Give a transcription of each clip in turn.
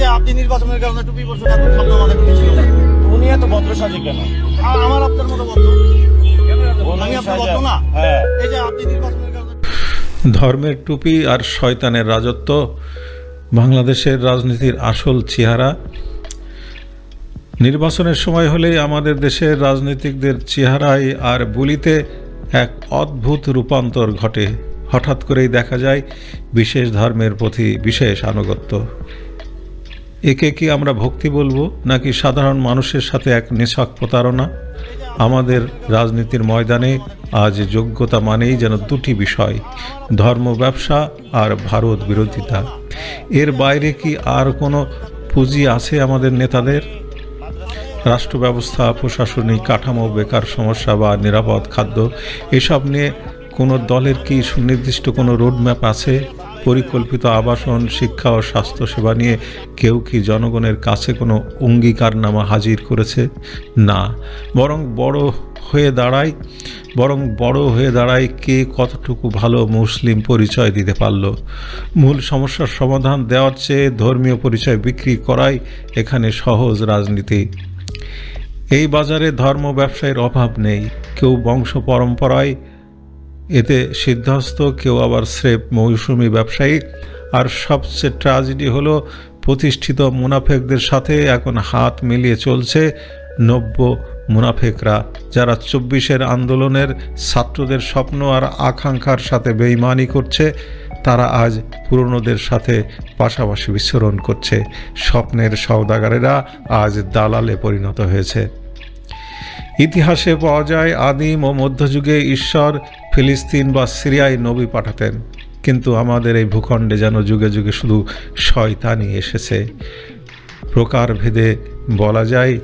আপনি নির্বাচনের কারণে টুপি পরশুন এত মাথায় টুপি ছিল উনি এত ভদ্র সাজে কেন? আমার আপনার মতো আমি আপনার না। হ্যাঁ। এই যে আপনি নির্বাচনের কারণে ধর্মের টুপি আর শয়তানের রাজত্ব বাংলাদেশের রাজনীতির আসল চেহারা। নির্বাচনের সময় হলেই আমাদের দেশের রাজনীতিকদের চেহারায় আর বলিতে এক অদ্ভুত রূপান্তর ঘটে। হঠাৎ করেই দেখা যায় বিশেষ ধর্মের প্রতি বিশেষ আনুগত্য। একে কি আমরা ভক্তি বলব, নাকি সাধারণ মানুষের সাথে এক নিছক প্রতারণা? আমাদের রাজনীতির ময়দানে আজ যোগ্যতা মানেই যেন দুটি বিষয়, ধর্ম ব্যবসা আর ভারত বিরোধিতা। এর বাইরে কি আর কোনো পুঁজি আছে আমাদের নেতাদের? রাষ্ট্র ব্যবস্থা প্রশাসনিক কাঠামো, বেকার সমস্যা বা নিরাপদ খাদ্য, এসব নিয়ে কোনো দলের কি সুনির্দিষ্ট কোনো রোডম্যাপ আছে? পরিকল্পিত আবাসন, শিক্ষা ও স্বাস্থ্যসেবা নিয়ে কেউ কি জনগণের কাছে কোনো অঙ্গীকারনামা হাজির করেছে? না। বরং বড় হয়ে দাঁড়ায়, বরং বড় হয়ে দাঁড়ায় কে কতটুকু ভালো মুসলিম পরিচয় দিতে পারল? মূল সমস্যার সমাধান দেওয়ার চেয়ে ধর্মীয় পরিচয় বিক্রি করাই এখানে সহজ রাজনীতি। এই বাজারে ধর্ম ব্যবসায়ের অভাব নেই। কেউ বংশ পরম্পরায় এতে সিদ্ধহস্ত কেউ আবার স্রেফ মৌসুমি ব্যবসায়ী। আর সবচেয়ে ট্র্যাজেডি হলো, প্রতিষ্ঠিত মুনাফেকদের সাথে এখন হাত মিলিয়ে চলছে নব্য মুনাফেকরা, যারা চব্বিশের আন্দোলনের ছাত্রদের স্বপ্ন আর আকাঙ্ক্ষার সাথে বেইমানি করছে। তারা আজ পুরনোদের সাথে পাশাপাশি বিচরণ করছে। স্বপ্নের সওদাগারেরা আজ দালালে পরিণত হয়েছে। ইতিহাসে পাওয়া যায় আদিম ও মধ্যযুগে ঈশ্বর ফিলিস্তিন বা সিরিয়ায় নবী পাঠাতেন। কিন্তু আমাদের এই ভূখণ্ডে যেন যুগে যুগে শুধু শয়তানই এসেছে। প্রকারভেদে বলা যায়,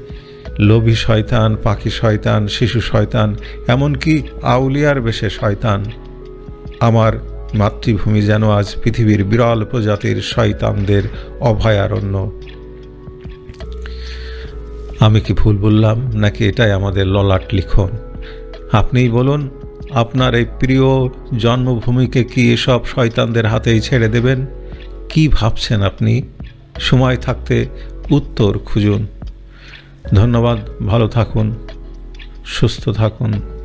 লোভী শয়তান, পাখি শয়তান, শিশু শয়তান, এমনকি আউলিয়ার বেশে শয়তান। আমার মাতৃভূমি যেন আজ পৃথিবীর বিরল প্রজাতির শয়তানদের অভয়ারণ্য। আমি কি ভুল বললাম? নাকি এটাই আমাদের ললাট লিখন? আপনিই বলুন, আপনার এই প্রিয় জন্মভূমিকে কি এসব শয়তানদের হাতেই ছেড়ে দেবেন? কি ভাবছেন আপনি? সময় থাকতে উত্তর খুঁজুন। ধন্যবাদ, ভালো থাকুন, সুস্থ থাকুন।